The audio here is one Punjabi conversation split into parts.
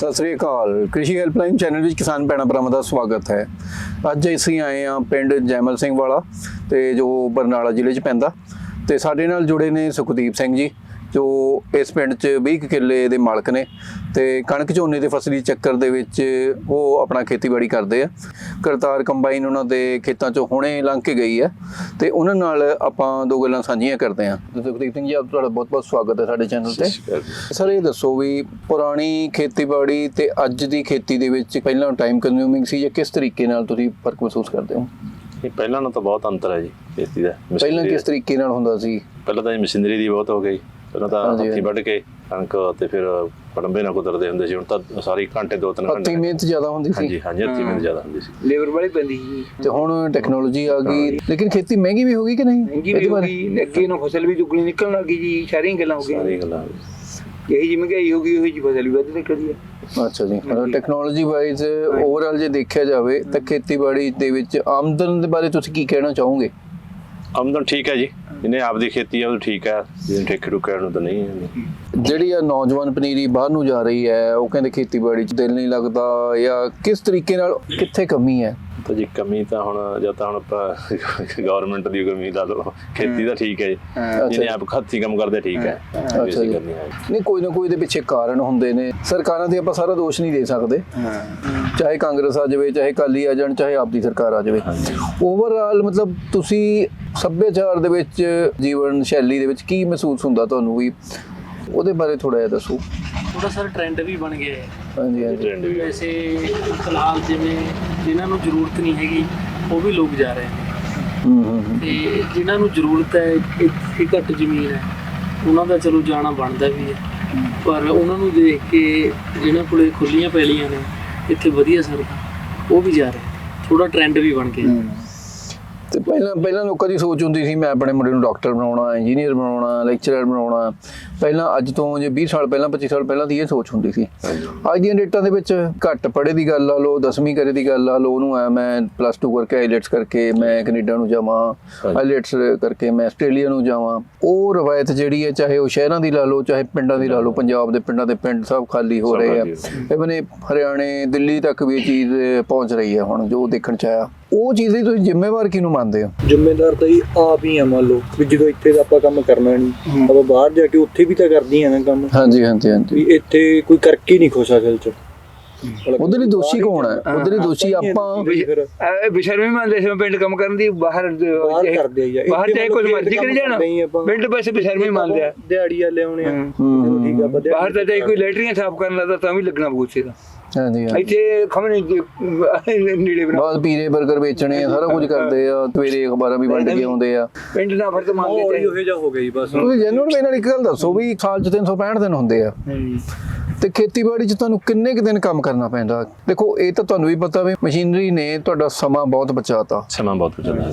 ਸਤਿ ਸ੍ਰੀ ਅਕਾਲ। ਕ੍ਰਿਸ਼ੀ ਹੈਲਪਲਾਈਨ ਚੈਨਲ ਵਿੱਚ ਕਿਸਾਨ ਭੈਣਾਂ ਭਰਾਵਾਂ ਦਾ ਸਵਾਗਤ ਹੈ। ਅੱਜ ਅਸੀਂ ਆਏ ਹਾਂ ਪਿੰਡ ਜੈਮਲ ਸਿੰਘ ਵਾਲਾ ਤੇ ਜੋ ਬਰਨਾਲਾ ਜ਼ਿਲ੍ਹੇ 'ਚ ਪੈਂਦਾ ਤੇ ਸਾਡੇ ਨਾਲ ਜੁੜੇ ਨੇ ਸੁਖਦੀਪ ਸਿੰਘ ਜੀ। ਜੋ ਇਸ ਪਿੰਡ 'ਚ 20 ਕੁ ਕਿੱਲੇ ਦੇ ਮਾਲਕ ਨੇ ਤੇ ਕਣਕ ਝੋਨੇ ਦੇ ਫਸਲੀ ਚੱਕਰ ਦੇ ਵਿੱਚ ਉਹ ਆਪਣਾ ਖੇਤੀਬਾੜੀ ਕਰਦੇ ਆ। ਕਰਤਾਰ ਕੰਬਾਈਨ ਉਹਨਾਂ ਦੇ ਖੇਤਾਂ 'ਚੋਂ ਹੁਣੇ ਲੰਘ ਕੇ ਗਈ ਹੈ ਤੇ ਉਹਨਾਂ ਨਾਲ ਆਪਾਂ ਦੋ ਗੱਲਾਂ ਸਾਂਝੀਆਂ ਕਰਦੇ ਤੇ ਸੁਖਦੀਪ ਸਿੰਘ ਜੀ ਆਪ ਤੁਹਾਡਾ ਬਹੁਤ-ਬਹੁਤ ਸਵਾਗਤ ਹੈ ਸਾਡੇ ਚੈਨਲ ਤੇ। ਸਰ ਇਹ ਦੱਸੋ ਵੀ ਪੁਰਾਣੀ ਖੇਤੀਬਾੜੀ ਤੇ ਅੱਜ ਦੀ ਖੇਤੀ ਦੇ ਵਿੱਚ ਪਹਿਲਾਂ ਟਾਈਮ ਕੰਜ਼ਿਊਮਿੰਗ ਸੀ ਜਾਂ ਕਿਸ ਤਰੀਕੇ ਨਾਲ ਤੁਸੀਂ ਫ਼ਰਕ ਮਹਿਸੂਸ ਕਰਦੇ ਹੋ? ਇਹ ਪਹਿਲਾਂ ਨਾਲੋਂ ਤਾਂ ਬਹੁਤ ਅੰਤਰ ਹੈ ਜੀ ਖੇਤੀ ਦਾ। ਪਹਿਲਾਂ ਕਿਸ ਤਰੀਕੇ ਨਾਲ ਹੁੰਦਾ ਸੀ? ਪਹਿਲਾਂ ਤਾਂ ਮਸ਼ੀਨਰੀ ਦੀ ਬਹੁਤ ਹੋ ਗਈ। ਪਹਿਲਾਂ ਤਾਂ ਹੱਥੀਂ। ਵੱਢ ਕੇ ਕਣਕ ਤੇ ਫਿਰ ਪੜੰਬੇ ਨਾਲ ਕੁਤਰਦੇ ਹੁੰਦੇ ਸੀ। ਹੁਣ ਤਾਂ ਸਾਰੀ ਘੰਟੇ ਦੋ ਤਿੰਨ ਹੱਥੀਂ ਘੰਟੇ ਮਿਹਨਤ ਜ਼ਿਆਦਾ ਹੁੰਦੀ ਸੀ। ਹਾਂਜੀ ਹਾਂਜੀ ਹੱਥੀਂ ਮਿਹਨਤ ਜ਼ਿਆਦਾ ਹੁੰਦੀ ਸੀ। ਲੇਬਰ ਵਾਲੀ ਪੈਂਦੀ ਸੀ। ਤੇ ਹੁਣ ਟੈਕਨੋਲੋਜੀ ਆ ਗਈ। ਲੇਕਿਨ ਖੇਤੀ ਮਹਿੰਗੀ ਵੀ ਹੋ ਗਈ ਕਿ ਨਹੀਂ? ਮਹਿੰਗੀ ਵੀ ਹੋ ਗਈ। ਅੱਗੇ ਨੂੰ ਫਸਲ ਵੀ ਦੁੱਗਣੀ ਨਿਕਲਣ ਲੱਗੀ ਜੀ। ਸਾਰੀਆਂ ਗੱਲਾਂ ਹੋ ਸਾਰੀ ਗਈਆਂ ਗੱਲਾਂ ਇਹੀ ਜੀ ਮਹਿੰਗਾਈ ਹੋ ਗਈ ਉਹੀ ਜੀ ਫਸਲ ਵੀ ਵੱਧ ਨਿਕਲਦੀ ਹੈ ਅੱਛਾ ਜੀ। ਮਤਲਬ ਟੈਕਨੋਲੋਜੀ ਵਾਈਜ਼ ਓਵਰਆਲ ਜੇ ਦੇਖਿਆ ਜਾਵੇ ਤਾਂ ਖੇਤੀਬਾੜੀ ਦੇ ਵਿੱਚ ਆਮਦਨ ਦੇ ਬਾਰੇ ਤੁਸੀਂ ਕੀ ਕਹਿਣਾ ਚਾਹੋਗੇ? ਆਮਦਨ ਠੀਕ ਹੈ ਜੀ। ਜਿਹਨੇ ਆਪਦੀ ਖੇਤੀ ਆ, ਉਹ ਠੀਕ ਹੈ ਜਿਹਨੇ ਠੇਕੇ ਠੁਕੇ ਨੂੰ ਤਾਂ ਨਹੀਂ ਹੈ। ਜਿਹੜੀ ਆ ਨੌਜਵਾਨ ਪਨੀਰੀ ਬਾਹਰ ਨੂੰ ਜਾ ਰਹੀ ਹੈ, ਉਹ ਕਹਿੰਦੇ ਖੇਤੀਬਾੜੀ 'ਚ ਦਿਲ ਨਹੀਂ ਲੱਗਦਾ, ਜਾਂ ਕਿਸ ਤਰੀਕੇ ਨਾਲ, ਕਿੱਥੇ ਕਮੀ ਹੈ? ਤਾਂ ਜੀ ਕਮੀ ਤਾਂ ਹੁਣ ਜਾਂ ਤਾਂ ਹੁਣ ਆਪਾਂ ਗਵਰਨਮੈਂਟ ਦੀ ਕਮੀ ਲਾ ਲਓ। ਖੇਤੀ ਤਾਂ ਠੀਕ ਹੈ ਜੀ। ਜਿਹਨੇ ਆਪ ਹੱਥੀਂ ਕੰਮ ਕਰਦੇ ਠੀਕ ਹੈ। ਅੱਛਾ ਜੀ। ਨਹੀਂ ਕੋਈ ਨਾ ਕੋਈ ਦੇ ਪਿੱਛੇ ਕਾਰਨ ਹੁੰਦੇ ਨੇ। ਸਰਕਾਰਾਂ ਤੇ ਆਪਾਂ ਸਾਰਾ ਦੋਸ਼ ਨਹੀਂ ਦੇ ਸਕਦੇ। ਚਾਹੇ ਕਾਂਗਰਸ ਆ ਜਾਵੇ ਚਾਹੇ ਕਾਲੀ ਆ ਜਾਣ ਚਾਹੇ ਆਪਦੀ ਸਰਕਾਰ ਆ ਜਾਵੇ। ਓਵਰਆਲ ਮਤਲਬ ਤੁਸੀਂ ਸੱਭਿਆਚਾਰ ਦੇ ਵਿੱਚ ਜੀਵਨ ਸ਼ੈਲੀ ਦੇ ਵਿੱਚ ਕੀ ਮਹਿਸੂਸ ਹੁੰਦਾ ਤੁਹਾਨੂੰ ਵੀ? ਉਹਦੇ ਬਾਰੇ ਥੋੜਾ ਜਿਹਾ ਦੱਸੋ। ਥੋੜਾ ਸਰ ਟ੍ਰੈਂਡ ਵੀ ਬਣ ਗਿਆ ਹੈ। ਹਾਂਜੀ ਹਾਂਜੀ। ਟ੍ਰੈਂਡ ਵੀ। ਵੈਸੇ ਫਿਲਹਾਲ ਜਿਵੇਂ ਜਿਨ੍ਹਾਂ ਨੂੰ ਜ਼ਰੂਰਤ ਨਹੀਂ ਹੈਗੀ ਉਹ ਵੀ ਲੋਕ ਜਾ ਰਹੇ ਨੇ। ਹੂੰ ਹੂੰ ਹੂੰ। ਤੇ ਜਿਨ੍ਹਾਂ ਨੂੰ ਜ਼ਰੂਰਤ ਹੈ ਇੱਥੇ ਘੱਟ ਜ਼ਮੀਨ ਹੈ ਉਹਨਾਂ ਦਾ ਚਲੋ ਜਾਣਾ ਬਣਦਾ ਵੀ ਹੈ। ਪਰ ਉਹਨਾਂ ਨੂੰ ਦੇਖ ਕੇ ਜਿਹਨਾਂ ਕੋਲੇ ਖੁੱਲੀਆਂ ਪੈਲੀਆਂ ਨੇ ਇੱਥੇ ਵਧੀਆ ਸਰਦਾ ਉਹ ਵੀ ਜਾ ਰਹੇ ਥੋੜਾ ਟ੍ਰੈਂਡ ਵੀ ਬਣ ਗਿਆ। ਤੇ ਪਹਿਲਾਂ ਪਹਿਲਾਂ ਲੋਕਾਂ ਦੀ ਸੋਚ ਹੁੰਦੀ ਸੀ ਮੈਂ ਆਪਣੇ ਮੁੰਡੇ ਨੂੰ ਡਾਕਟਰ ਬਣਾਉਣਾ ਇੰਜੀਨੀਅਰ ਬਣਾਉਣਾ ਲੈਕਚਰਰ ਬਣਾਉਣਾ। ਪਹਿਲਾਂ ਅੱਜ ਤੋਂ ਜੇ 20 ਸਾਲ ਪਹਿਲਾਂ 25 ਸਾਲ ਪਹਿਲਾਂ ਦੀ ਇਹ ਸੋਚ ਹੁੰਦੀ ਸੀ। ਅੱਜ ਦੀਆਂ ਡੇਟਾਂ ਦੇ ਵਿੱਚ ਘੱਟ ਪੜ੍ਹੇ ਦੀ ਗੱਲ ਆ ਲੋ 10ਵੀਂ ਕਰੇ ਦੀ ਗੱਲ ਆ ਲੋ ਉਹਨੂੰ ਆ ਮੈਂ ਪਲੱਸ 2 ਕਰਕੇ ਆਈਲੈਟਸ ਕਰਕੇ ਮੈਂ ਕੈਨੇਡਾ ਨੂੰ ਜਾਵਾਂ ਆਈਲੈਟਸ ਕਰਕੇ ਮੈਂ ਆਸਟ੍ਰੇਲੀਆ ਨੂੰ ਜਾਵਾਂ। ਉਹ ਰਵਾਇਤ ਜਿਹੜੀ ਹੈ ਚਾਹੇ ਉਹ ਸ਼ਹਿਰਾਂ ਦੀ ਲਾ ਲਓ ਚਾਹੇ ਪਿੰਡਾਂ ਦੀ ਲਾ ਲਓ ਪੰਜਾਬ ਦੇ ਪਿੰਡਾਂ ਦੇ ਪਿੰਡ ਸਭ ਖਾਲੀ ਹੋ ਰਹੇ ਆ। ਇਵਨ ਹਰਿਆਣੇ ਦਿੱਲੀ ਤੱਕ ਵੀ ਇਹ ਚੀਜ਼ ਪਹੁੰਚ ਰਹੀ ਹੈ ਹੁਣ ਜੋ ਦੇਖਣ ਚ ਆਇਆ। ਉਹ ਚੀਜ਼ ਦੀ ਤੁਸੀਂ ਜ਼ਿੰਮੇਵਾਰ ਕਿਹਨੂੰ ਮੰਨਦੇ ਹੋ? ਜ਼ਿੰਮੇਦਾਰ ਤਾਂ ਹੀ ਆਪ ਹੀ ਆ ਮੰਨ ਲਓ ਵੀ ਜਦੋਂ ਇੱਥੇ ਦਾ ਆਪਾਂ ਕੰਮ ਕਰਨਾ ਨਹੀਂ ਆਪਾਂ ਬਾਹਰ ਜਾ ਕੇ ਉੱਥੇ ਵੀ ਤਾਂ ਕਰਦੀ ਆ ਨਾ ਕੰਮ। ਹਾਂਜੀ ਹਾਂਜੀ ਹਾਂਜੀ। ਵੀ ਇੱਥੇ ਕੋਈ ਕਰਕੇ ਨਹੀਂ ਖੁਸ਼ ਅਸਲ ਚ। ਉਹਦੇ ਲਈ ਦੋਸ਼ੀ ਕੌਣ ਹੈ? ਉਹਦੇ ਲਈ ਦੋਸ਼ੀ ਆਪਾਂ ਵੀ ਫਿਰ ਇਹ ਬਿਸ਼ਰਮੀ ਮੰਨਦੇ ਸੀ ਪਿੰਡ ਕੰਮ ਕਰਨ ਦੀ ਬਾਹਰ ਬਾਹਰ ਕਰਦੇ ਆ। ਬਾਹਰ ਚਾਹੇ ਕੁਝ ਮਰਜ਼ੀ ਕਰੀ ਜਾਣਾ। ਪਿੰਡ ਪੈਸੇ ਬਿਸ਼ਰਮੀ ਮੰਨਦੇ ਆ। ਦਿਹਾੜੀ ਵਾਲੇ ਆਉਣੇ ਆ। ਠੀਕ ਆ ਬਾਹਰ ਤਾਂ ਚਾਹੇ ਕੋਈ ਲੈਟਰੀਆਂ ਸਾਫ਼ ਕਰਨ ਲੱਗਦਾ ਤਾਂ ਵੀ ਲੱਗਣਾ ਬੂਥੇ ਦਾ ਹਾਂਜੀ ਇੱਥੇ ਖਮਣੇ ਨੇੜੇ ਬਣਾ। ਬਾਅਦ ਪੀਰੇ 버ਗਰ ਵੇਚਣੇ ਆ ਸਾਰਾ ਕੁਝ ਕਰਦੇ ਆ। ਸਵੇਰੇ ਅਖਬਾਰਾਂ ਵੀ ਵੰਡ ਕੇ ਆਉਂਦੇ ਆ। ਪਿੰਡ ਨਾ ਫਿਰ ਤਾਂ ਮੰਨਦੇ ਮਾਹੌਲ ਹੀ। ਉਹੋ ਹੋ ਗਈ ਬਸ। ਤੁਸੀਂ ਜੈਨੂਨ ਮੇਰੇ ਨਾਲ ਇੱਕ ਗੱਲ ਦੱਸੋ ਵੀ ਸਾਲ ਚ 365 ਦਿਨ ਹੁੰਦੇ ਆ। ਤੇ ਖੇਤੀਬਾੜੀ 'ਚ ਤੁਹਾਨੂੰ ਕਿੰਨੇ ਕੁ ਦਿਨ ਕੰਮ ਕਰਨਾ ਪੈਂਦਾ? ਦੇਖੋ ਇਹ ਤਾਂ ਤੁਹਾਨੂੰ ਵੀ ਪਤਾ ਵੀ ਮਸ਼ੀਨਰੀ ਨੇ ਤੁਹਾਡਾ ਸਮਾਂ ਬਹੁਤ ਬਚਾਤਾ। ਸਮਾਂ ਬਹੁਤ ਹੈ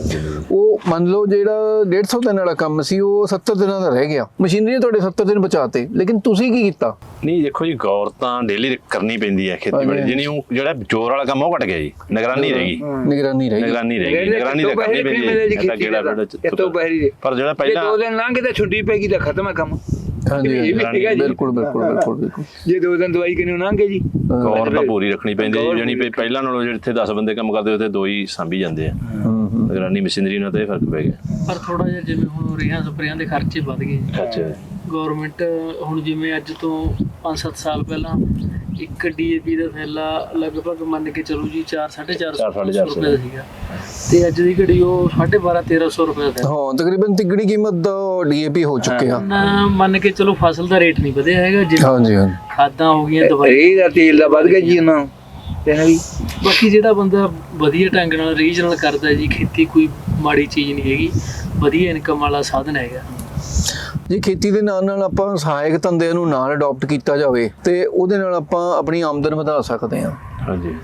ਉਹ ਮੰਨ ਲਓ ਜਿਹੜਾ 150 ਦਿਨ ਵਾਲਾ ਕੰਮ ਸੀ ਉਹ 70 ਦਿਨਾਂ ਦਾ ਰਹਿ ਗਿਆ। ਮਸ਼ੀਨਰੀ ਨੇ ਤੁਹਾਡੇ 70 ਦਿਨ ਬਚਾਤੇ ਲੇਕਿਨ ਤੁਸੀਂ ਕੀ ਕੀਤਾ? ਨਹੀਂ ਦੇਖੋ ਜੀ ਗੌਰ ਤਾਂ ਡੇਲੀ ਕਰਨੀ ਪੈਂਦੀ ਹੈ ਖੇਤੀਬਾੜੀ ਜਿਹਨੇ ਉਹ ਜਿਹੜਾ ਜ਼ੋਰ ਵਾਲਾ ਕੰਮ ਉਹ ਘਟ ਗਿਆ ਜੀ। ਨਿਗਰਾਨੀ ਰਹਿ ਗਈ। ਨਿਗਰਾਨੀ ਰਹੀ ਨਿਗਰਾਨੀ ਰਹਿ ਗਈ। ਨਿਗਰਾਨੀ ਤਾਂ ਕਰਨੀ ਪੈਂਦੀ ਹੈ। ਗੇੜਾ ਇਹ ਤੋਂ ਪਹਿਰੀ ਦੇ ਪਰ ਜਿਹੜਾ ਜੇ ਪਹਿਲਾਂ ਦੋ ਦਿਨ ਲੰਘ ਗਏ ਤਾਂ ਛੁੱਟੀ ਪੈ ਗਈ ਤਾਂ ਖਤਮ ਹੈ ਕੰਮ। ਹਾਂਜੀ ਜੀ। ਬਿਲਕੁਲ ਬਿਲਕੁਲ ਬਿਲਕੁਲ ਬਿਲਕੁਲ। ਜੇ ਦੋ ਦਿਨ ਦਵਾਈ ਕਿਨੂੰ ਗਏ ਜੀ? ਗੌਰ ਤਾਂ ਪੂਰੀ ਰੱਖਣੀ ਪੈਂਦੀ ਹੈ ਜਾਨੀ ਕਿ ਪਹਿਲਾਂ ਨਾਲੋਂ ਜਿੱਥੇ 10 ਬੰਦੇ ਕੰਮ ਕਰਦੇ ਉੱਥੇ ਦੋ ਹੀ ਸਾਂਭੀ ਜਾਂਦੇ ਆ। ਹੂੰ। ਹੂੰ ਨਿਗਰਾਨੀ ਮਸ਼ੀਨਰੀ ਨਾਲ ਤਾਂ ਇਹ ਫ਼ਰਕ ਪੈ ਗਿਆ। ਪਰ ਥੋੜਾ ਜਿਹਾ ਜਿਵੇਂ ਹੁਣ ਰੇਹਾਂ ਸਪਰੇਆਂ ਦੇ ਖਰਚੇ ਵੱਧ ਗਏ। ਅੱਛਾ ਗਵਰਨਮੈਂਟ ਹੁਣ ਜਿਵੇਂ ਅੱਜ ਤੋਂ 5-7 ਸਾਲ ਪਹਿਲਾਂ ਇੱਕ ਡੀਏਪੀ ਦਾ ਥੈਲਾ ਲਗਭਗ ਮੰਨ ਕੇ ਚੱਲੋ ਜੀ 4 450 450 ਰੁਪਏ ਦਾ ਸੀਗਾ। ਤੇ ਅੱਜ ਦੀ ਘੜੀ ਉਹ 12.5 1300 ਰੁਪਏ ਦਾ ਹਾਂ ਤਕਰੀਬਨ ਤਿੱਗਣੀ ਕੀਮਤ ਦਾ ਡੀਏਪੀ ਹੋ ਚੁੱਕਿਆ। ਮੰਨ ਕੇ ਚਲੋ ਫਸਲ ਦਾ ਰੇਟ ਨਹੀਂ ਵਧਿਆ ਹੈਗਾ ਜਿਵੇਂ ਹਾਂਜੀ ਹਾਂਜੀ। ਖਾਦਾਂ ਹੋ ਗਈਆਂ ਦਵਾਈ ਦਾ ਤੇਲ ਦਾ ਵੱਧ ਗਿਆ ਜੀ ਉਹਨਾਂ ਨੂੰ ਤੇ ਨਾ ਵੀ। ਬਾਕੀ ਜਿਹੜਾ ਬੰਦਾ ਵਧੀਆ ਢੰਗ ਨਾਲ ਰੀਜਨਲ ਕਰਦਾ ਜੀ ਖੇਤੀ ਕੋਈ ਮਾੜੀ ਚੀਜ਼ ਨਹੀਂ ਹੈਗੀ ਵਧੀਆ ਇਨਕਮ ਵਾਲਾ ਸਾਧਨ ਹੈਗਾ। ਜੇ ਖੇਤੀ ਦੇ ਨਾਲ ਨਾਲ ਆਪਾਂ ਸਹਾਇਕ ਧੰਦਿਆਂ ਨੂੰ ਨਾਲ ਅਡਾਪਟ ਕੀਤਾ ਜਾਵੇ ਤੇ ਉਹਦੇ ਨਾਲ ਆਪਾਂ ਆਪਣੀ ਆਮਦਨ ਵਧਾ ਸਕਦੇ ਹਾਂ। ਹਾਂਜੀ।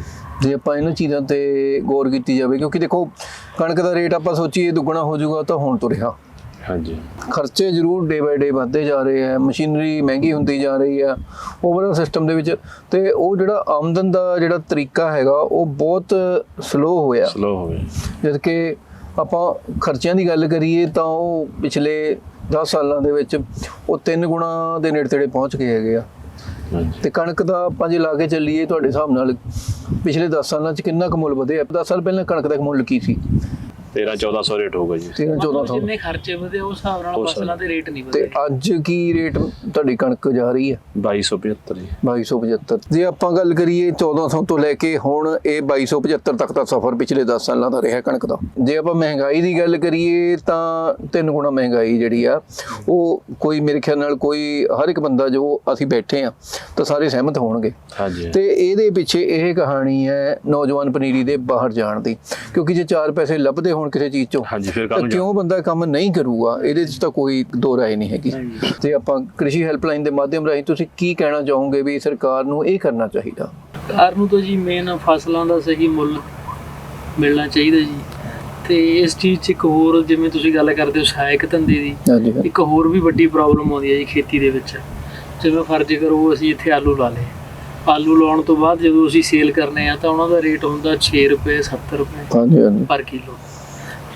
ਜੇ ਆਪਾਂ ਇਹਨਾਂ ਚੀਜ਼ਾਂ ਤੇ ਗੌਰ ਕੀਤੀ ਜਾਵੇ ਕਿਉਂਕਿ ਦੇਖੋ ਕਣਕ ਦਾ ਰੇਟ ਆਪਾਂ ਸੋਚੀਏ ਦੁੱਗਣਾ ਹੋ ਜਾਊਗਾ ਤਾਂ ਹੁਣ ਤੁਰਿਆ ਹਾਂਜੀ। ਖਰਚੇ ਜ਼ਰੂਰ ਡੇ ਬਾਏ ਡੇ ਵੱਧਦੇ ਜਾ ਰਹੇ ਆ ਮਸ਼ੀਨਰੀ ਮਹਿੰਗੀ ਹੁੰਦੀ ਜਾ ਰਹੀ ਆ ਓਵਰਆਲ ਸਿਸਟਮ ਦੇ ਵਿੱਚ। ਤੇ ਉਹ ਜਿਹੜਾ ਆਮਦਨ ਦਾ ਜਿਹੜਾ ਤਰੀਕਾ ਹੈਗਾ ਉਹ ਬਹੁਤ ਸਲੋ ਹੋਇਆ। ਸਲੋ ਹੋ ਗਿਆ। ਜਦ ਕਿ ਆਪਾਂ ਖਰਚਿਆਂ ਦੀ ਗੱਲ ਕਰੀਏ ਤਾਂ ਉਹ ਪਿਛਲੇ 10 ਸਾਲਾਂ ਦੇ ਵਿੱਚ ਉਹ ਤਿੰਨ ਗੁਣਾ ਦੇ ਨੇੜੇ ਤੇੜੇ ਪਹੁੰਚ ਗਏ ਹੈਗੇ ਆ। ਤੇ ਕਣਕ ਦਾ ਆਪਾਂ ਜੇ ਲਾ ਕੇ ਚੱਲੀਏ ਤੁਹਾਡੇ ਹਿਸਾਬ ਨਾਲ ਪਿਛਲੇ 10 ਸਾਲਾਂ 'ਚ ਕਿੰਨਾ ਕੁ ਮੁੱਲ ਵਧਿਆ? 10 ਸਾਲ ਪਹਿਲਾਂ ਕਣਕ ਦਾ ਮੁੱਲ ਕੀ ਸੀ? 13 1400 ਰੇਟ ਹੋਊਗਾ ਜੀ। 13 ਮਤਲਬ 1400 ਜਿੰਨੇ ਖਰਚੇ ਵਧੇ ਉਸ ਹਿਸਾਬ ਨਾਲ ਫਸਲਾਂ ਦੇ ਰੇਟ ਨਹੀਂ ਤੇ ਵਧੇ। ਅੱਜ ਕੀ ਰੇਟ ਤੁਹਾਡੀ ਕਣਕ ਜਾ ਰਹੀ ਹੈ? 2275 ਜੀ। 2275 ਜੇ ਆਪਾਂ ਗੱਲ ਕਰੀਏ 1400 ਤੋਂ ਲੈ ਕੇ ਹੁਣ ਇਹ 2275 ਤੱਕ ਦਾ ਸਫ਼ਰ ਪਿਛਲੇ 10 ਸਾਲਾਂ ਦਾ ਰਿਹਾ ਕਣਕ ਦਾ। ਜੇ ਆਪਾਂ ਮਹਿੰਗਾਈ ਦੀ ਗੱਲ ਕਰੀਏ ਤਾਂ ਤਿੰਨ ਗੁਣਾ ਮਹਿੰਗਾਈ ਜਿਹੜੀ ਆ ਉਹ ਕੋਈ ਮੇਰੇ ਖਿਆਲ ਨਾਲ ਕੋਈ ਹਰ ਇੱਕ ਬੰਦਾ ਜੋ ਅਸੀਂ ਬੈਠੇ ਆ ਤਾਂ ਸਾਰੇ ਸਹਿਮਤ ਹੋਣਗੇ। ਹਾਂਜੀ। ਤੇ ਇਹਦੇ ਪਿੱਛੇ ਇਹ ਕਹਾਣੀ ਹੈ ਨੌਜਵਾਨ ਪਨੀਰੀ ਦੇ ਬਾਹਰ ਜਾਣ ਦੀ ਕਿਉਂਕਿ ਜੇ ਚਾਰ ਪੈਸੇ ਲੱਭਦੇ ਹੋਣ ਕਿਸੇ ਚੀਜ਼ ਚੋਂ। ਹਾਂਜੀ ਫਿਰ ਕੰਮ ਕਿਉਂ ਬੰਦਾ ਕੰਮ ਨਹੀਂ ਕਰੂਗਾ? ਇਹਦੇ ਵਿੱਚ ਤਾਂ ਕੋਈ ਦੋ ਰਾਏ ਨਹੀਂ ਹੈਗੀ। ਤੇ ਆਪਾਂ ਕ੍ਰਿਸ਼ੀ ਹੈਲਪਲਾਈਨ ਦੇ ਮਾਧਿਅਮ ਰਾਹੀਂ ਤੁਸੀਂ ਕੀ ਕਹਿਣਾ ਚਾਹੋਗੇ ਵੀ ਸਰਕਾਰ ਨੂੰ ਇਹ ਕਰਨਾ ਚਾਹੀਦਾ? ਸਰਕਾਰ ਨੂੰ ਤਾਂ ਜੀ ਮੇਨ ਫਸਲਾਂ ਦਾ ਸਹੀ ਮੁੱਲ ਮਿਲਣਾ ਚਾਹੀਦਾ ਜੀ। ਤੇ ਇਸ ਚੀਜ਼ 'ਚ ਇੱਕ ਹੋਰ ਜਿਵੇਂ ਤੁਸੀਂ ਗੱਲ ਕਰਦੇ ਹੋ ਸਹਾਇਕ ਧੰਦੇ ਦੀ ਇੱਕ ਹੋਰ ਵੀ ਵੱਡੀ ਪ੍ਰੋਬਲਮ ਆਉਂਦੀ ਹੈ ਜੀ ਖੇਤੀ ਦੇ ਵਿੱਚ। ਜਿਵੇਂ ਫਰਜ਼ ਕਰੋ ਅਸੀਂ ਇੱਥੇ ਆਲੂ ਲਾ ਲਏ। ਆਲੂ ਲਾਉਣ ਤੋਂ ਬਾਅਦ ਜਦੋਂ ਅਸੀਂ ਸੇਲ ਕਰਨੇ ਆ ਤਾਂ ਉਹਨਾਂ ਦਾ ਰੇਟ ਹੁੰਦਾ 6 ਰੁਪਏ 70 ਰੁਪਏ ਹਾਂਜੀ ਹਾਂਜੀ। ਪਰ ਕਿਲੋ।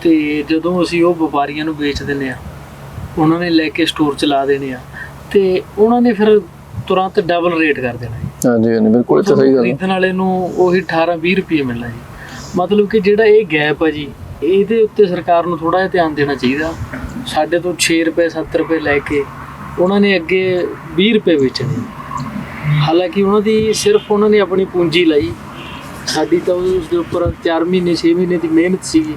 ਤੇ ਜਦੋਂ ਅਸੀਂ ਉਹ ਵਪਾਰੀਆਂ ਨੂੰ ਵੇਚ ਦਿੰਨੇ ਆ ਉਹਨਾਂ ਨੇ ਲੈ ਕੇ ਸਟੋਰ ਚ ਲਾ ਦੇਣੇ ਆ ਤੇ ਉਹਨਾਂ ਨੇ ਫਿਰ ਤੁਰੰਤ ਡਬਲ ਰੇਟ ਕਰ ਦੇਣਾ ਜੀ। ਹਾਂਜੀ ਹਾਂਜੀ ਬਿਲਕੁਲ ਇਹ ਤਾਂ ਸਹੀ ਗੱਲ ਹੈ ਖਰੀਦਣ ਵਾਲੇ ਨੂੰ ਉਹੀ 18 20 ਰੁਪਏ ਮਿਲਣਾ ਜੀ। ਮਤਲਬ ਕਿ ਜਿਹੜਾ ਇਹ ਗੈਪ ਆ ਜੀ ਇਹਦੇ ਉੱਤੇ ਸਰਕਾਰ ਨੂੰ ਥੋੜਾ ਜਿਹਾ ਧਿਆਨ ਦੇਣਾ ਚਾਹੀਦਾ। ਸਾਡੇ ਤੋਂ 6 ਰੁਪਏ 7 ਰੁਪਏ ਲੈ ਕੇ ਉਹਨਾਂ ਨੇ ਅੱਗੇ 20 ਰੁਪਏ ਵੇਚਣੇ ਹਾਲਾਂਕਿ ਉਹਨਾਂ ਦੀ ਸਿਰਫ ਉਹਨਾਂ ਨੇ ਆਪਣੀ ਪੂੰਜੀ ਲਈ। ਸਾਡੀ ਤਾਂ ਉਸ ਦੇ ਉੱਪਰ 4 ਮਹੀਨੇ 6 ਮਹੀਨੇ ਦੀ ਮਿਹਨਤ ਸੀਗੀ।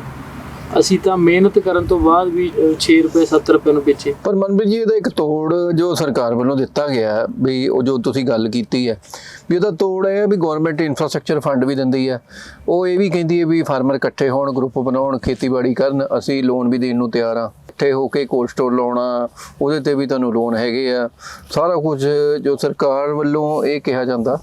ਅਸੀਂ ਤਾਂ ਮਿਹਨਤ ਕਰਨ ਤੋਂ ਬਾਅਦ ਵੀ ਅ, 6 ਰੁਪਏ 7 ਰੁਪਏ ਨੂੰ ਵੇਚੇ। ਪਰ ਮਨਵੀਰ ਜੀ ਇਹਦਾ ਇੱਕ ਤੋੜ ਜੋ ਸਰਕਾਰ ਵੱਲੋਂ ਦਿੱਤਾ ਗਿਆ ਵੀ ਉਹ ਜੋ ਤੁਸੀਂ ਗੱਲ ਕੀਤੀ ਹੈ ਵੀ ਉਹਦਾ ਤੋੜ ਇਹ ਹੈ ਵੀ ਗਵਰਨਮੈਂਟ ਇਨਫਰਾਸਟ੍ਰਕਚਰ ਫੰਡ ਵੀ ਦਿੰਦੀ ਹੈ। ਉਹ ਇਹ ਵੀ ਕਹਿੰਦੀ ਹੈ ਵੀ ਫਾਰਮਰ ਇਕੱਠੇ ਹੋਣ ਗਰੁੱਪ ਬਣਾਉਣ ਖੇਤੀਬਾੜੀ ਕਰਨ ਅਸੀਂ ਲੋਨ ਵੀ ਦੇਣ ਨੂੰ ਤਿਆਰ ਆ ਇਕੱਠੇ ਹੋ ਕੇ ਕੋਲਡ ਸਟੋਰ ਲਾਉਣਾ ਉਹਦੇ ਤੇ ਵੀ ਤੁਹਾਨੂੰ ਲੋਨ ਹੈਗੇ ਆ। ਸਾਰਾ ਕੁਝ ਜੋ ਸਰਕਾਰ ਵੱਲੋਂ ਇਹ ਕਿਹਾ ਜਾਂਦਾ।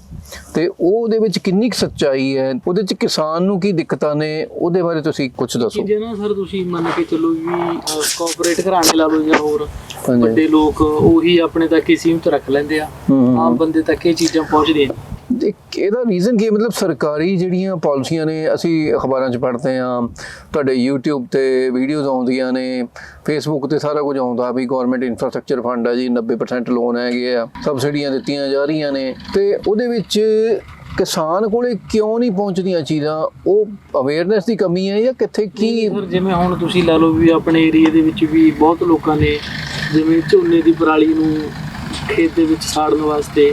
ਤੇ ਉਹਦੇ ਵਿੱਚ ਕਿੰਨੀ ਸੱਚਾਈ ਹੈ? ਉਹਦੇ ਵਿੱਚ ਕਿਸਾਨ ਨੂੰ ਕੀ ਦਿੱਕਤਾਂ ਨੇ? ਉਹਦੇ ਬਾਰੇ ਤੁਸੀਂ ਕੁਝ ਦੱਸੋ। ਜੇ ਨਾ ਸਰ ਤੁਸੀਂ ਮੰਨ ਕੇ ਚੱਲੋ ਵੀ ਕੋਆਪਰੇਟ ਘਰਾਣੇ ਲਾ ਲਓ ਜਾਂ ਹੋਰ ਵੱਡੇ ਲੋਕ ਉਹੀ ਆਪਣੇ ਤੱਕ ਹੀ ਸੀਮਤ ਰੱਖ ਲੈਂਦੇ ਆ। ਆਮ ਬੰਦੇ ਤੱਕ ਇਹ ਚੀਜ਼ਾਂ ਪਹੁੰਚਦੀਆਂ। ਇਹਦਾ ਰੀਜ਼ਨ ਕੀ ਹੈ? ਮਤਲਬ ਸਰਕਾਰੀ ਜਿਹੜੀਆਂ ਪਾਲਿਸੀਆਂ ਨੇ, ਅਸੀਂ ਅਖਬਾਰਾਂ 'ਚ ਪੜ੍ਹਦੇ ਆ ਤੁਹਾਡੇ YouTube ਤੇ ਵੀਡੀਓਜ਼ ਆਉਂਦੀਆਂ ਨੇ, Facebook ਤੇ ਸਾਰਾ ਕੁਝ ਆਉਂਦਾ ਵੀ ਗਵਰਨਮੈਂਟ ਇਨਫਰਾਸਟ੍ਰਕਚਰ ਫੰਡ ਆ ਜੀ 90% ਲੋਨ ਹੈਗੇ ਆ ਸਬਸਿਡੀਆਂ ਦਿੱਤੀਆਂ ਜਾ ਰਹੀਆਂ ਨੇ। ਤੇ ਉਹਦੇ ਵਿੱਚ ਕਿਸਾਨ ਕੋਲੇ ਕਿਉਂ ਨਹੀਂ ਪਹੁੰਚਦੀਆਂ ਚੀਜ਼ਾਂ? ਉਹ ਅਵੇਅਰਨੈਸ ਦੀ ਕਮੀ ਹੈ ਜਾਂ ਕਿੱਥੇ ਕੀ? ਜਿਵੇਂ ਹੁਣ ਤੁਸੀਂ ਲਾ ਲਓ ਵੀ ਆਪਣੇ ਏਰੀਆ ਦੇ ਵਿੱਚ ਵੀ ਬਹੁਤ ਲੋਕਾਂ ਨੇ, ਜਿਵੇਂ ਝੋਨੇ ਦੀ ਪਰਾਲੀ ਨੂੰ ਖੇਤ ਦੇ ਵਿੱਚ ਸਾੜਨ ਵਾਸਤੇ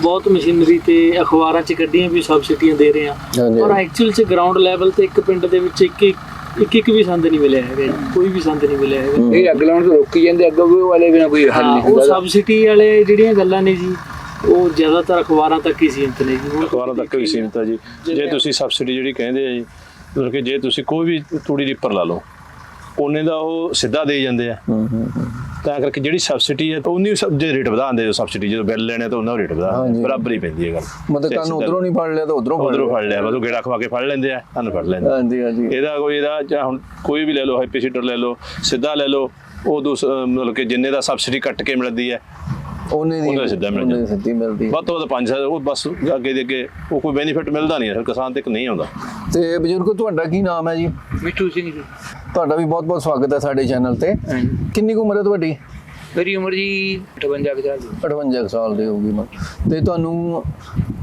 ਬਹੁਤ ਮਸ਼ੀਨਰੀ ਤੇ ਅਖਬਾਰਾਂ 'ਚ ਕੱਢੀਆਂ ਵੀ ਸਬਸਿਡੀਆਂ ਦੇ ਰਹੇ ਆ। ਪਰ ਐਕਚੁਅਲ 'ਚ ਗਰਾਊਂਡ ਲੈਵਲ ਤੇ ਇੱਕ ਪਿੰਡ ਦੇ ਵਿੱਚ ਇੱਕ ਇੱਕ ਇੱਕ ਇੱਕ ਵੀ ਸੰਦ ਨਹੀਂ ਮਿਲਿਆ ਹੈਗਾ ਕੋਈ ਵੀ ਸੰਦ ਨਹੀਂ ਮਿਲਿਆ ਹੈਗਾ। ਇਹ ਅੱਗ ਲਾਉਣ ਤੋਂ ਰੋਕੀ ਜਾਂਦੇ ਅੱਗ ਉਹ ਵਾਲੇ ਬਿਨਾ ਕੋਈ ਹੱਲ ਹਾਂ, ਨਹੀਂ ਉਹ ਸਬਸਿਡੀ ਵਾਲੇ ਜਿਹੜੀਆਂ ਗੱਲਾਂ ਨੇ ਜੀ ਉਹ ਜ਼ਿਆਦਾਤਰ ਅਖਬਾਰਾਂ ਤੱਕ ਹੀ ਸੀਮਤ ਨੇ ਜੀ। ਅਖਬਾਰਾਂ ਤੱਕ ਵੀ ਸੀਮਿਤ ਹੈ ਜੀ। ਜੇ ਤੁਸੀਂ ਸਬਸਿਡੀ ਜਿਹੜੀ ਕਹਿੰਦੇ ਆ ਜੀ ਮਤਲਬ ਕਿ ਜੇ ਤੁਸੀਂ ਕੋਈ ਵੀ ਤੂੜੀ ਰੀਪਰ ਲਾ ਲਓ ਉਹਨੇ ਦਾ ਉਹ ਸਿੱਧਾ ਦੇ ਜਾਂਦੇ ਆ ਹੂੰ ਹੂੰ ਹੂੰ। ਤਾਂ ਕਰਕੇ ਜਿਹੜੀ ਸਬਸਿਡੀ ਹੈ ਤਾਂ ਸਬ ਜੇ ਰੇਟ ਵਧਾਉਂਦੇ ਜੋ ਸਬਸਿਡੀ ਜਦੋਂ ਬਿੱਲ ਲੈਣੇ ਤਾਂ ਉਹਨਾਂ ਰੇਟ ਵਧਾ। ਬਰਾਬਰ ਹੀ ਪੈਂਦੀ ਹੈ ਗੱਲ ਮਤਲਬ ਤੁਹਾਨੂੰ ਉਧਰੋਂ ਨਹੀਂ ਫੜ ਲਿਆ ਤਾਂ ਉਧਰੋਂ ਉਧਰੋਂ ਫੜ ਲਿਆ ਮਤਲਬ ਗੇੜਾ ਖਵਾ ਕੇ ਫੜ ਲੈਂਦੇ ਆ ਤੁਹਾਨੂੰ ਫੜ ਲੈਂਦੇ। ਹਾਂਜੀ ਹਾਂਜੀ ਇਹਦਾ ਕੋਈ ਇਹਦਾ ਜਾਂ ਹੁਣ ਕੋਈ ਵੀ ਲੈ ਲਓ ਸੀਡਰ ਲੈ ਲਓ ਸਿੱਧਾ ਲੈ ਲਓ ਉਹ ਮਤਲਬ ਕਿ ਜਿੰਨੇ ਦਾ ਸਬਸਿਡੀ ਕੱਟ ਕੇ ਮਿਲਦੀ ਹੈ ਉਹਨੇ ਦੀ ਉਹਨੇ ਸਿੱਧਾ ਮਿਲ ਉਹਨੇ ਜਾਂਦਾ। ਸਿੱਧੀ ਮਿਲਦੀ। ਵੱਧ ਤੋਂ ਵੱਧ 5 ਉਹ ਬਸ ਅੱਗੇ ਦੇ ਅੱਗੇ ਉਹ ਕੋਈ ਬੈਨੀਫਿਟ ਮਿਲਦਾ ਨਹੀਂ ਹੈ ਕਿਸਾਨ ਤੱਕ ਨਹੀਂ ਆਉਂਦਾ। ਤੇ ਬਜ਼ੁਰਗੋ ਤੁਹਾਡਾ ਕੀ ਨਾਮ ਹੈ ਜੀ? ਮਿੱਠੂ ਸਿੰਘ ਜੀ। ਤੁਹਾਡਾ ਵੀ ਬਹੁਤ ਬਹੁਤ ਸਵਾਗਤ ਹੈ ਸਾਡੇ ਚੈਨਲ ਤੇ। ਕਿੰਨੀ ਕੁ ਉਮਰ ਹੈ ਤੁਹਾਡੀ? ਮੇਰੀ ਉਮਰ ਜੀ 58 ਕੁ ਸਾਲ ਦੀ। 58 ਕੁ ਸਾਲ ਦੀ ਹੋਊਗੀ ਮੈਂ। ਤੇ ਤੁਹਾਨੂੰ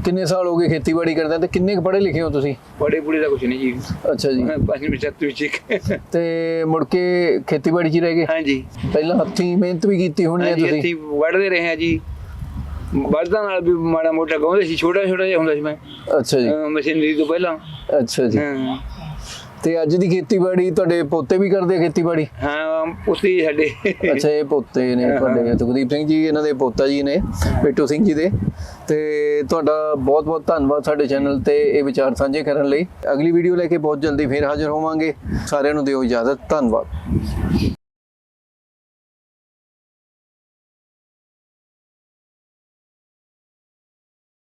ਕਿੰਨੇ ਸਾਲ ਹੋ ਗਏ ਖੇਤੀਬਾੜੀ ਕਰਦੇ ਤੇ ਕਿੰਨੇ ਕੁ ਪੜ੍ਹੇ ਲਿਖੇ ਹੋ ਤੁਸੀਂ? ਬੜੇ ਬੁੜੇ ਦਾ ਕੁਛ ਨਹੀਂ ਜੀ। ਅੱਛਾ ਜੀ। ਪੰਜਵੀਂ ਸੱਤਵੀਂ ਚ ਇੱਕ। ਤੇ ਮੁੜ ਕੇ ਖੇਤੀਬਾੜੀ 'ਚ ਹੀ ਰਹਿ ਗਏ? ਹਾਂਜੀ। ਪਹਿਲਾਂ ਹੱਥੀਂ ਮਿਹਨਤ ਵੀ ਕੀਤੀ ਹੋਣੀ ਹੈ ਹਾਂਜੀ ਤੁਸੀਂ? ਅਸੀਂ ਵੜਦੇ ਰਹੇ ਹਾਂ ਜੀ। ਬਲਦਾਂ ਨਾਲ ਵੀ ਮਾੜਾ ਮੋਟਾ ਗਾਉਂਦੇ ਸੀ ਛੋਟਾ ਛੋਟਾ ਜਿਹਾ ਹੁੰਦਾ ਸੀ ਮੈਂ। ਅੱਛਾ ਜੀ। ਅਹ ਮਸ਼ੀਨਰੀ ਤੋਂ ਪਹਿਲਾਂ। ਅੱਛਾ ਜੀ। ਹਾਂ। ਤੇ ਅੱਜ ਦੀ ਖੇਤੀਬਾੜੀ ਤੁਹਾਡੇ ਪੋਤੇ ਵੀ ਕਰਦੇ ਆ ਖੇਤੀਬਾੜੀ? ਹਾਂ ਉਸੇ ਸਾਡੇ। ਅੱਛਾ ਇਹ ਪੋਤੇ ਨੇ ਤੁਹਾਡੇ। ਸੁਖਦੀਪ ਸਿੰਘ ਜੀ ਇਹਨਾਂ ਦੇ ਪੋਤਾ ਜੀ ਨੇ ਪਿੱਟੂ ਸਿੰਘ ਜੀ ਦੇ। ਤੇ ਤੁਹਾਡਾ ਬਹੁਤ ਬਹੁਤ ਧੰਨਵਾਦ ਸਾਡੇ ਚੈਨਲ ਤੇ ਇਹ ਵਿਚਾਰ ਸਾਂਝੇ ਕਰਨ ਲਈ। ਅਗਲੀ ਵੀਡੀਓ ਲੈ ਕੇ ਬਹੁਤ ਜਲਦੀ ਫੇਰ ਹਾਜ਼ਰ ਹੋਵਾਂਗੇ। ਸਾਰਿਆਂ ਨੂੰ ਦਿਓ ਇਜਾਜ਼ਤ। ਧੰਨਵਾਦ।